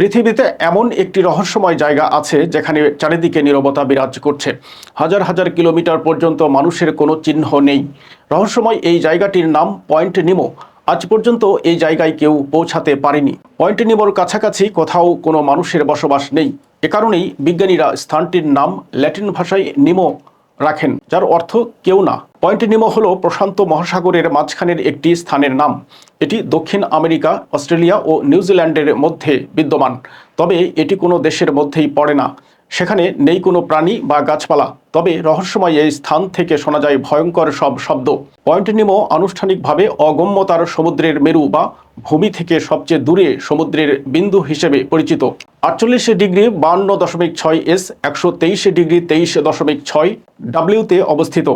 পৃথিবীতে এমন একটি রহস্যময় জায়গা আছে যেখানে চারিদিকে নীরবতা বিরাজ করছে। হাজার হাজার কিলোমিটার পর্যন্ত মানুষের কোনো চিহ্ন নেই। রহস্যময় এই জায়গাটির নাম পয়েন্ট নিমো। আজ পর্যন্ত এই জায়গায় কেউ পৌঁছাতে পারেনি। পয়েন্ট নিমোর কাছাকাছি কোথাও কোনো মানুষের বসবাস নেই। এ কারণেই বিজ্ঞানীরা স্থানটির নাম ল্যাটিন ভাষায় নিমো রাখেন, যার অর্থ কেউ না। পয়েন্ট নিমো হল প্রশান্ত মহাসাগরের মাঝখানের একটি স্থানের নাম। এটি দক্ষিণ আমেরিকা, অস্ট্রেলিয়া ও নিউজিল্যান্ডের মধ্যে বিদ্যমান। তবে এটি কোনো দেশের মধ্যেই পড়ে না। সেখানে নেই কোনো প্রাণী বা গাছপালা। তবে রহস্যময় এই স্থান থেকে শোনা যায় ভয়ঙ্কর সব শব্দ। পয়েন্ট নিমো আনুষ্ঠানিকভাবে অগম্যতার সমুদ্রের মেরু বা ভূমি থেকে সবচেয়ে দূরে সমুদ্রের বিন্দু হিসেবে পরিচিত। আটচল্লিশ ডিগ্রি বান্ন দশমিক ছয় এস, একশো তেইশ ডিগ্রি তেইশ দশমিক ছয় ডাব্লিউতে অবস্থিত।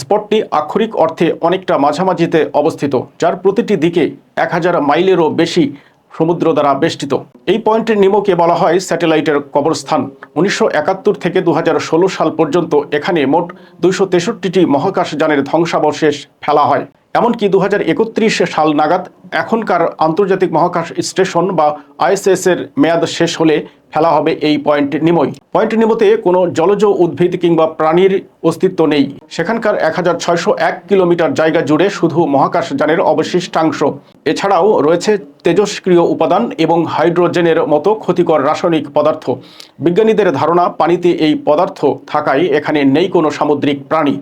স্পটটি আক্ষরিক অর্থে অনেকটা মাঝামাঝিতে অবস্থিত, যার প্রতিটি দিকে এক হাজার মাইলেরও বেশি সমুদ্র দ্বারা বেষ্টিত। এই পয়েন্টের নিমকে বলা হয় স্যাটেলাইটের কবরস্থান। উনিশশো একাত্তর থেকে দু হাজার ষোলো সাল পর্যন্ত এখানে মোট দুইশো তেষট্টিটি মহাকাশযানের ধ্বংসাবশেষ ফেলা হয়। এমনকি দু হাজার একত্রিশ সাল নাগাদ এখনকার আন্তর্জাতিক মহাকাশ স্টেশন বা আইএসএস এর মেয়াদ শেষ হলে ফেলা হবে এই পয়েন্ট নিমই পয়েন্ট নিমোতে কোনো জলজ উদ্ভিদ কিংবা প্রাণীর অস্তিত্ব নেই। সেখানকার এক হাজার ছয়শো এক কিলোমিটার জায়গা জুড়ে শুধু মহাকাশযানের অবশিষ্টাংশ। এছাড়াও রয়েছে তেজস্ক্রিয় উপাদান এবং হাইড্রোজেনের মতো ক্ষতিকর রাসায়নিক পদার্থ। বিজ্ঞানীদের ধারণা পানিতে এই পদার্থ থাকায় এখানে নেই কোনো সামুদ্রিক প্রাণী।